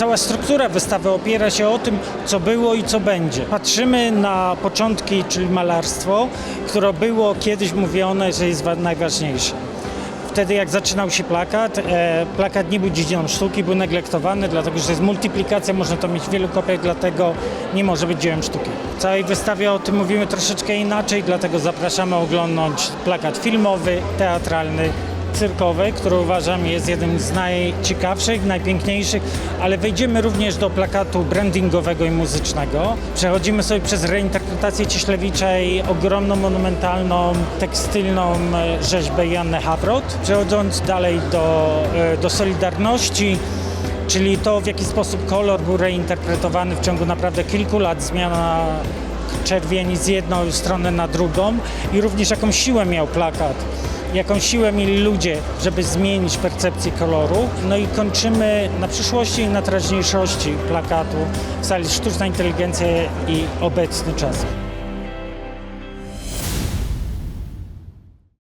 cała struktura wystawy opiera się o tym, co było i co będzie. Patrzymy na początki, czyli malarstwo, które było kiedyś mówione, że jest wa- najważniejsze. Wtedy jak zaczynał się plakat, e, plakat nie był dziedziną sztuki, był neglektowany, dlatego że jest multiplikacja, można to mieć w wielu kopiach, dlatego nie może być dziełem sztuki. W całej wystawie o tym mówimy troszeczkę inaczej, dlatego zapraszamy oglądnąć plakat filmowy, teatralny, cyrkowy, który uważam jest jednym z najciekawszych, najpiękniejszych, ale wejdziemy również do plakatu brandingowego i muzycznego. Przechodzimy sobie przez reinterpretację Cieślewiczej, ogromną, monumentalną, tekstylną e, rzeźbę Janny Hawrot. Przechodząc dalej do, e, do Solidarności, czyli to w jaki sposób kolor był reinterpretowany w ciągu naprawdę kilku lat, zmiana czerwieni z jednej strony na drugą i również jaką siłę miał plakat, jaką siłę mieli ludzie, żeby zmienić percepcję koloru. No i kończymy na przyszłości i na teraźniejszości plakatu w sali Sztuczna Inteligencja i obecny czas.